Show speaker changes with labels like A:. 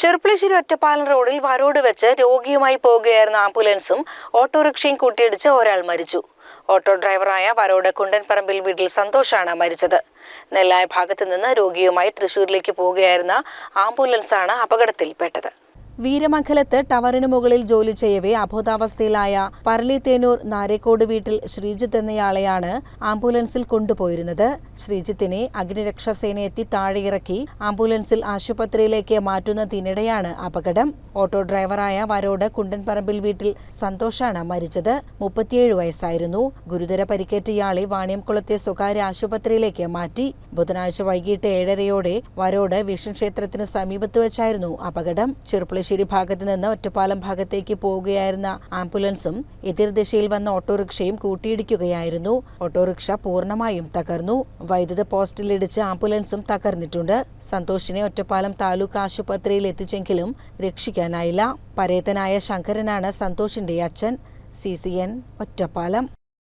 A: ചെറുപ്പളശ്ശേരി ഒറ്റപ്പാലം റോഡിൽ വരോട് വെച്ച് രോഗിയുമായി പോകുകയായിരുന്ന ആംബുലൻസും ഓട്ടോറിക്ഷയും കൂട്ടിയിടിച്ച് ഒരാൾ മരിച്ചു. ഓട്ടോ ഡ്രൈവറായ വരോട് കുണ്ടൻപറമ്പിൽ വീട്ടിൽ സന്തോഷാണ് മരിച്ചത്. നെല്ലായ ഭാഗത്ത് നിന്ന് രോഗിയുമായി തൃശൂരിലേക്ക് പോകുകയായിരുന്ന ആംബുലൻസാണ് അപകടത്തിൽപ്പെട്ടത്. വീരമംഗലത്ത് ടവറിന് മുകളിൽ ജോലി ചെയ്യവേ അബോധാവസ്ഥയിലായ പറളിത്തേനൂർ നാരേക്കോട് വീട്ടിൽ ശ്രീജിത്ത് എന്നയാളെയാണ് ആംബുലൻസിൽ കൊണ്ടുപോയിരുന്നത്. ശ്രീജിത്തിനെ അഗ്നിരക്ഷാസേന എത്തി താഴെയിറക്കി ആംബുലൻസിൽ ആശുപത്രിയിലേക്ക് മാറ്റുന്നതിനിടെയാണ് അപകടം. ഓട്ടോ ഡ്രൈവറായ വരോട് കുണ്ടൻപറമ്പിൽ വീട്ടിൽ സന്തോഷാണ് മരിച്ചത്. മുപ്പത്തിയേഴ് വയസ്സായിരുന്നു. ഗുരുതര പരിക്കേറ്റ ഇയാളെ വാണിയംകുളത്തെ സ്വകാര്യ ആശുപത്രിയിലേക്ക് മാറ്റി. ബുധനാഴ്ച വൈകിട്ട് ഏഴരയോടെ വരോട് വിഷ്ണു ക്ഷേത്രത്തിന് സമീപത്ത് വെച്ചായിരുന്നു അപകടം. ചെറുപ്പുളശ്ശേരി ഭാഗത്ത് നിന്ന് ഒറ്റപ്പാലം ഭാഗത്തേക്ക് പോവുകയായിരുന്ന ആംബുലൻസും എതിർദിശയിൽ വന്ന ഓട്ടോറിക്ഷയും കൂട്ടിയിടിക്കുകയായിരുന്നു. ഓട്ടോറിക്ഷ പൂർണമായും തകർന്നു. വൈദ്യുത പോസ്റ്റിലിടിച്ച് ആംബുലൻസും തകർന്നിട്ടുണ്ട്. സന്തോഷിനെ ഒറ്റപ്പാലം താലൂക്ക് ആശുപത്രിയിൽ എത്തിച്ചെങ്കിലും രക്ഷിക്കാനായില്ല. പരേതനായ ശങ്കരനാണ് സന്തോഷിന്റെ അച്ഛൻ. C C N Ottapalam.